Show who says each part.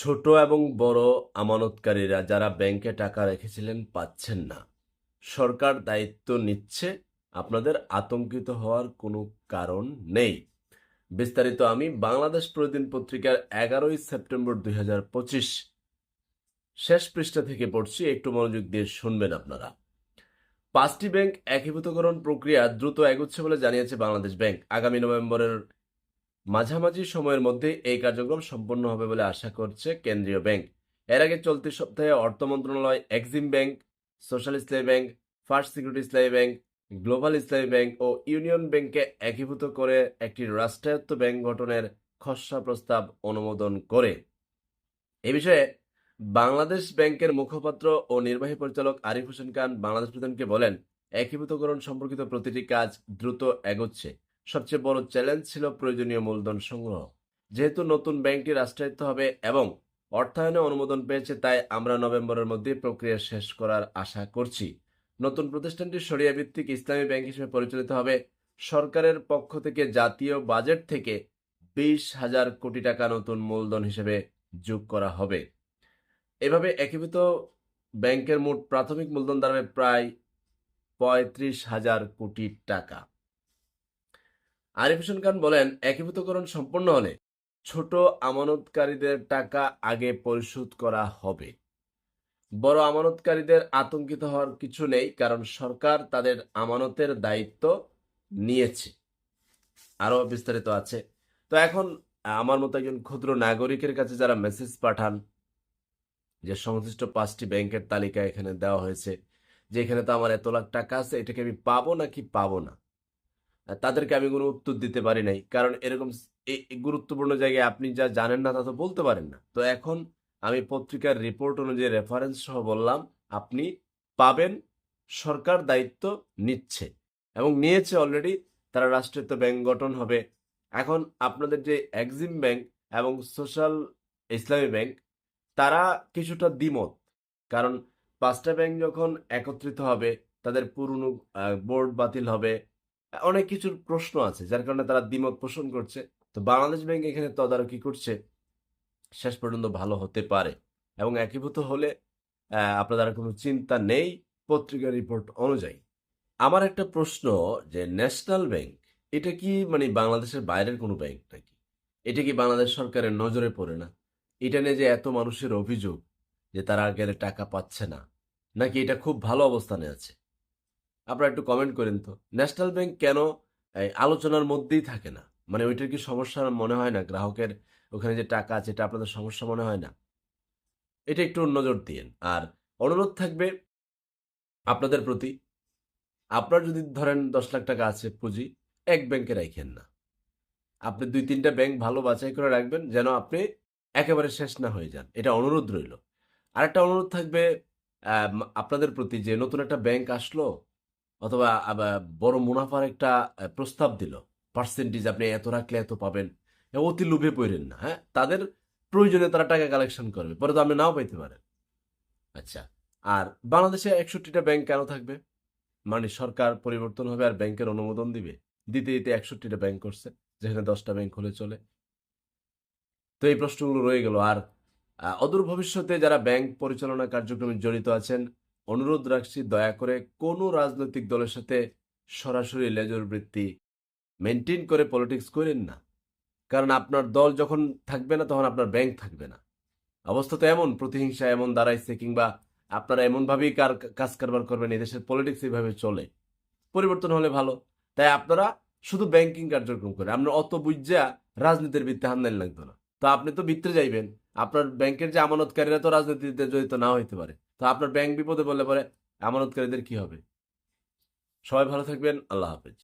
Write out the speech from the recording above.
Speaker 1: ছোট এবং বড় আমানতকারীরা যারা ব্যাংকে টাকা রেখেছিলেন পাচ্ছেন না। সরকার দায়িত্ব নিচ্ছে, আপনাদের আতঙ্কিত হওয়ার কোনো কারণ নেই। বিস্তারিত আমি বাংলাদেশ প্রতিদিন পত্রিকার এগারোই সেপ্টেম্বর দুই হাজার পঁচিশ। শেষ পৃষ্ঠা থেকে পড়ছি, একটু মনোযোগ দিয়ে শুনবেন আপনারা। পাঁচটি ব্যাংক একীভূতকরণ প্রক্রিয়া দ্রুত এগোচ্ছে বলে জানিয়েছে বাংলাদেশ ব্যাংক। আগামী নভেম্বরের মাঝামাঝি সময়ের মধ্যে এই কার্যক্রম সম্পন্ন হবে বলে আশা করছে কেন্দ্রীয় ব্যাংক। এর আগে চলতি সপ্তাহে অর্থ মন্ত্রণালয়, Exim bank social Islami bank, first security Islami bank, global Islami bank ও ইউনিয়ন ব্যাংককে একীভূত করে একটি রাষ্ট্রায়ত্ত ব্যাংক গঠনের খসড়া প্রস্তাব অনুমোদন করে। এ বিষয়ে বাংলাদেশ ব্যাংকের মুখপাত্র ও নির্বাহী পরিচালক আরিফ হোসেন খান বাংলাদেশ প্রধানকে বলেন, একীভূতকরণ সম্পর্কিত প্রতিটি কাজ দ্রুত এগোচ্ছে। সবচেয়ে বড় চ্যালেঞ্জ ছিল প্রয়োজনীয় মূলধন সংগ্রহ। যেহেতু নতুন ব্যাংকটি রাষ্ট্রায়ত্ত হবে এবং অর্থায়নে অনুমোদন পেয়েছে, তাই আমরা নভেম্বরের মধ্যে প্রক্রিয়া শেষ করার আশা করছি। নতুন প্রতিষ্ঠানটি সরিয়া ভিত্তিক ইসলামী ব্যাংক হিসেবে পরিচালিত হবে। সরকারের পক্ষ থেকে জাতীয় বাজেট থেকে বিশ হাজার কোটি টাকা নতুন মূলধন হিসেবে যোগ করা হবে। এভাবে একীভূত ব্যাংকের মোট প্রাথমিক মূলধন দাঁড়াবে প্রায় পঁয়ত্রিশ হাজার কোটি টাকা। আরিফ হোসেন খান বলেন, একীভূতকরণ সম্পন্ন হলে ছোট আমানতকারীদের টাকা আগে পরিশোধ করা হবে। বড় আমানতকারীদের আতঙ্কিত হওয়ার কিছু নেই, কারণ সরকার তাদের আমানতের দায়িত্ব নিয়েছে। আরও বিস্তারিত আছে। তো এখন আমার মতো একজন ক্ষুদ্র নাগরিকের কাছে যারা মেসেজ পাঠান, যে সংশ্লিষ্ট পাঁচটি ব্যাংকের তালিকা এখানে দেওয়া হয়েছে, যে এখানে তো আমার এত লাখ টাকা আছে, এটাকে আমি পাবো নাকি পাবো না? তাদেরকে আমি কোনো উত্তর দিতে পারি নাই। কারণ এরকম গুরুত্বপূর্ণ জায়গায় আপনি যা জানেন না তা তো বলতে পারেন না। তো এখন আমি পত্রিকার রিপোর্ট অনুযায়ী রেফারেন্স সহ বললাম, আপনি পাবেন, সরকার দায়িত্ব নিচ্ছে এবং নিয়েছে অলরেডি তারা রাষ্ট্রায়ত্ত ব্যাংক গঠন হবে। এখন আপনাদের যে এক্সিম ব্যাংক এবং সোশ্যাল ইসলামী ব্যাংক তারা কিছুটা দ্বিমত। কারণ পাঁচটা ব্যাংক যখন একত্রিত হবে, তাদের পুরনো বোর্ড বাতিল হবে অনেক কিছুর প্রশ্ন আছে, যার কারণে তারা দ্বিমত পোষণ করছে। তো বাংলাদেশ ব্যাংক এখানে তদারকি করছে, শেষ পর্যন্ত ভালো হতে পারে এবং একীভূত হলে আপনাদের কোনো চিন্তা নেই পত্রিকার রিপোর্ট অনুযায়ী। আমার একটা প্রশ্ন যে ন্যাশনাল ব্যাংক এটা কি মানে বাংলাদেশের বাইরের কোনো ব্যাংক নাকি? এটা কি বাংলাদেশ সরকারের নজরে পড়ে না? এটা নিয়ে যে এত মানুষের অভিযোগ যে তারা গেলে টাকা পাচ্ছে না, নাকি এটা খুব ভালো অবস্থানে আছে? আপনারা একটু কমেন্ট করেন তো। ন্যাশনাল ব্যাংক কেন আলোচনার মধ্যেই থাকে না? মানে ওইটার কি সমস্যা মনে হয় না? গ্রাহকের ওখানে যে টাকা আছে, এটা আপনাদের সমস্যা মনে হয় না? এটা একটু নজর দিন আর অনুরোধ থাকবে আপনাদের প্রতি। আপনার যদি ধরেন দশ লাখ টাকা আছে পুঁজি, এক ব্যাংকে রাখেন না। আপনি দুই তিনটা ব্যাংক ভালো বাছাই করে রাখবেন যেন আপনি একেবারে শেষ না হয়ে যান। এটা অনুরোধ রইল। আরেকটা অনুরোধ থাকবে আপনাদের প্রতি যে নতুন একটা ব্যাংক আসলো অথবা বড় মুনাফার একটা প্রস্তাব দিল। পার্সেন্টেজ আপনি এত রাখলে এত পাবেন। অতি লোভে পড়েন না হ্যাঁ? তাদের প্রয়োজনে তারা টাকা কালেকশন করবে, পরে তো আপনি নাও পাইতে পারেন। আচ্ছা আর বাংলাদেশে একষট্টিটা ব্যাংক কেন থাকবে? মানে সরকার পরিবর্তন হবে আর ব্যাংকের অনুমোদন দিবে? দিতে দিতে একষট্টিটা ব্যাংক করছে, যেখানে দশটা ব্যাংক হলে চলে। তো এই প্রশ্নগুলো রয়ে গেল। আর অদূর ভবিষ্যতে যারা ব্যাংক পরিচালনা কার্যক্রমে জড়িত আছেন অনুরোধ রাখছি, দয়া করে কোনো রাজনৈতিক দলের সাথে সরাসরি লেজর বৃত্তি মেনটেন করে পলিটিক্স করেন না। কারণ আপনার দল যখন থাকবে না, তখন আপনার ব্যাংক থাকবে না। অবস্থা তো এমন, প্রতিহিংসা এমন দাঁড়াইছে কিংবা আপনারা এমনভাবেই কার, কাজ কারবার করবেন, এদেশের পলিটিক্স এইভাবে চলে। পরিবর্তন হলে ভালো। তাই আপনারা শুধু ব্যাংকিং কার্যক্রম করে আপনার অত বুঝা রাজনীতির বৃত্তে হান্দানি লাগতো না। তো আপনি তো ভিতরে যাইবেন। আপনার ব্যাংকের যে আমানতকারীরা তো রাজনীতিতে জড়িত না হইতে পারে। তো আপনার ব্যাংক বিপদে বললে পরে আমানতকারীদের কি হবে? সবাই ভালো থাকবেন, আল্লাহ হাফেজ।